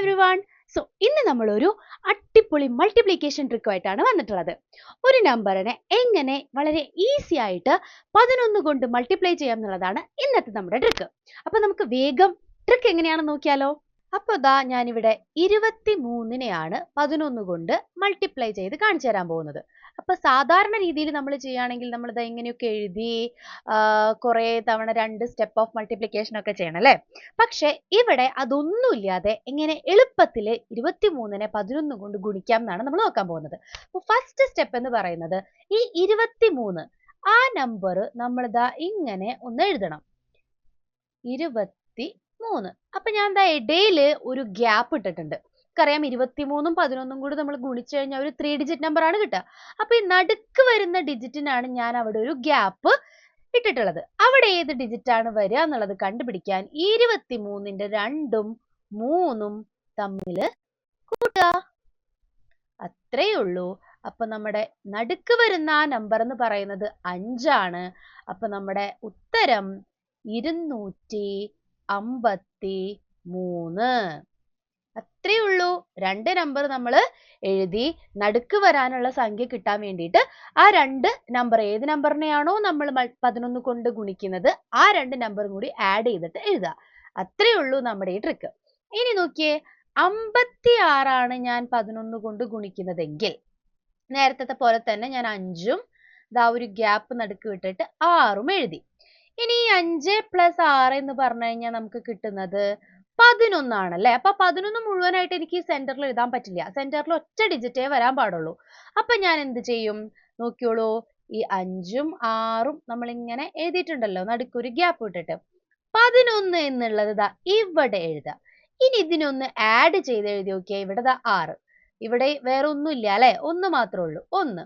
Every one so ഇന്ന് ഒരു അടിപൊളി മൾട്ടിപ്ലിക്കേഷൻ ട്രിക്കുമായിട്ടാണ് വന്നിട്ടുള്ളത്. ഒരു നമ്പറിനെ എങ്ങനെ വളരെ ഈസി ആയിട്ട് പതിനൊന്ന് കൊണ്ട് മൾട്ടിപ്ലൈ ചെയ്യാം എന്നുള്ളതാണ് ഇന്നത്തെ നമ്മുടെ ട്രിക്ക് അപ്പൊ നമുക്ക് വേഗം ട്രിക്ക് എങ്ങനെയാണെന്ന് നോക്കിയാലോ? അപ്പോൾ ദാ ഞാനിവിടെ ഇരുപത്തി മൂന്നിനെയാണ് പതിനൊന്ന് കൊണ്ട് മൾട്ടിപ്ലൈ ചെയ്ത് കാണിച്ചു തരാൻ പോകുന്നത്. അപ്പൊ സാധാരണ രീതിയിൽ നമ്മൾ ചെയ്യുകയാണെങ്കിൽ നമ്മൾ ദാ ഇങ്ങനെയൊക്കെ എഴുതി കുറേ തവണ രണ്ട് സ്റ്റെപ്പ് ഓഫ് മൾട്ടിപ്ലിക്കേഷൻ ഒക്കെ ചെയ്യണം അല്ലേ? പക്ഷെ ഇവിടെ അതൊന്നുമില്ലാതെ എങ്ങനെ എളുപ്പത്തിൽ ഇരുപത്തിമൂന്നിനെ പതിനൊന്ന് കൊണ്ട് ഗുണിക്കാം എന്നാണ് നമ്മൾ നോക്കാൻ പോകുന്നത്. അപ്പോൾ ഫസ്റ്റ് സ്റ്റെപ്പ് എന്ന് പറയുന്നത് ഈ ഇരുപത്തിമൂന്ന് ആ നമ്പർ നമ്മൾ ദാ ഇങ്ങനെ ഒന്ന് എഴുതണം. ഇരുപത്തി മൂന്ന് അപ്പൊ ഞാൻ എന്താ ഇടയിൽ ഒരു ഗ്യാപ്പ് ഇട്ടിട്ടുണ്ട്. നമുക്കറിയാം ഇരുപത്തിമൂന്നും പതിനൊന്നും കൂടി നമ്മൾ ഗുണിച്ചു കഴിഞ്ഞാൽ ഒരു ത്രീ ഡിജിറ്റ് നമ്പർ ആണ് കിട്ടുക. അപ്പൊ ഈ നടുക്ക് വരുന്ന ഡിജിറ്റിനാണ് ഞാൻ അവിടെ ഒരു ഗ്യാപ്പ് ഇട്ടിട്ടുള്ളത്. അവിടെ ഏത് ഡിജിറ്റ് ആണ് വരിക എന്നുള്ളത് കണ്ടുപിടിക്കാൻ ഇരുപത്തിമൂന്നിന്റെ രണ്ടും മൂന്നും തമ്മിൽ കൂട്ടുക. അത്രയേ ഉള്ളൂ. അപ്പൊ നമ്മുടെ നടുക്ക് വരുന്ന ആ നമ്പർ എന്ന് പറയുന്നത് അഞ്ചാണ്. അപ്പൊ നമ്മുടെ ഉത്തരം ഇരുന്നൂറ്റി അമ്പത്തി മൂന്ന് അത്രേ ഉള്ളൂ. രണ്ട് നമ്പർ നമ്മൾ എഴുതി നടുക്ക് വരാനുള്ള സംഖ്യ കിട്ടാൻ വേണ്ടിയിട്ട് ആ രണ്ട് നമ്പർ ഏത് നമ്പറിനെയാണോ നമ്മൾ പതിനൊന്ന് കൊണ്ട് ഗുണിക്കുന്നത് ആ രണ്ട് നമ്പറും കൂടി ആഡ് ചെയ്തിട്ട് എഴുതുക. അത്രേ ഉള്ളൂ നമ്മുടെ ഈ ട്രിക്ക് ഇനി നോക്കിയേ അമ്പത്തി ആറാണ് ഞാൻ പതിനൊന്ന് കൊണ്ട് ഗുണിക്കുന്നതെങ്കിൽ നേരത്തെ പോലെ തന്നെ ഞാൻ അഞ്ചും ദാ ഒരു ഗ്യാപ്പ് നടുക്ക് വിട്ടിട്ട് ആറും എഴുതി. ഇനി ഈ അഞ്ച് പ്ലസ് ആറ് എന്ന് പറഞ്ഞു കഴിഞ്ഞാൽ നമുക്ക് കിട്ടുന്നത് പതിനൊന്നാണ് അല്ലേ അപ്പൊ പതിനൊന്ന് മുഴുവനായിട്ട് എനിക്ക് സെന്ററിൽ എഴുതാൻ പറ്റില്ല. സെന്ററിൽ ഒറ്റ ഡിജിറ്റേ വരാൻ പാടുള്ളൂ. അപ്പൊ ഞാൻ എന്ത് ചെയ്യും? നോക്കിയോളൂ. ഈ അഞ്ചും ആറും നമ്മൾ ഇങ്ങനെ എഴുതിയിട്ടുണ്ടല്ലോ. നടുക്കൊരു ഗ്യാപ്പ് ഇട്ടിട്ട്. പതിനൊന്ന് എന്നുള്ളത് ദാ ഇവിടെ എഴുതാം. ഇനി ഇതിനൊന്ന് ആഡ് ചെയ്ത് എഴുതി നോക്കിയാൽ ഇവിടെ ദാ ആറ്. ഇവിടെ വേറെ ഒന്നുമില്ല അല്ലെ? ഒന്ന് മാത്രമേ ഉള്ളൂ. ഒന്ന്.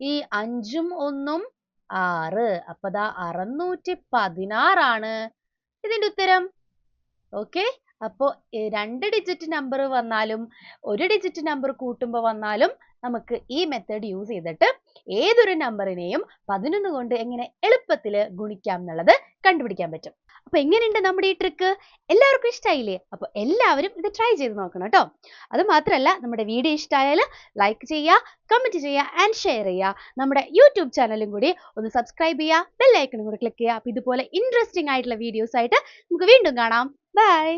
ഈ അഞ്ചും ഒന്നും ആറ്. അപ്പൊ ദാ അറുന്നൂറ്റി പതിനാറാണ് ഇതിന്റെ ഉത്തരം? ഓക്കെ. അപ്പോ രണ്ട് ഡിജിറ്റ് നമ്പർ വന്നാലും ഒരു ഡിജിറ്റ് നമ്പർ കൂട്ടുമ്പോൾ വന്നാലും നമുക്ക് ഈ മെത്തേഡ് യൂസ് ചെയ്തിട്ട് ഏതൊരു നമ്പറിനെയും പതിനൊന്ന് കൊണ്ട് എങ്ങനെ എളുപ്പത്തിൽ ഗുണിക്കാം എന്നുള്ളത് കണ്ടുപിടിക്കാൻ പറ്റും. അപ്പൊ എങ്ങനെയുണ്ട് നമ്മുടെ ഈ ട്രിക്ക് എല്ലാവർക്കും ഇഷ്ടമായില്ലേ അപ്പൊ എല്ലാവരും ഇത് ട്രൈ ചെയ്ത് നോക്കണം കേട്ടോ. അത് മാത്രമല്ല നമ്മുടെ വീഡിയോ ഇഷ്ടമായാൽ ലൈക്ക് ചെയ്യുക കമന്റ് ചെയ്യുക ആൻഡ് ഷെയർ ചെയ്യുക. നമ്മുടെ യൂട്യൂബ് ചാനലും കൂടി ഒന്ന് സബ്സ്ക്രൈബ് ചെയ്യുക ബെല്ലൈക്കണും കൂടി ക്ലിക്ക് ചെയ്യുക. അപ്പൊ ഇതുപോലെ ഇൻട്രസ്റ്റിംഗ് ആയിട്ടുള്ള വീഡിയോസ് ആയിട്ട് നമുക്ക് വീണ്ടും കാണാം. ബൈ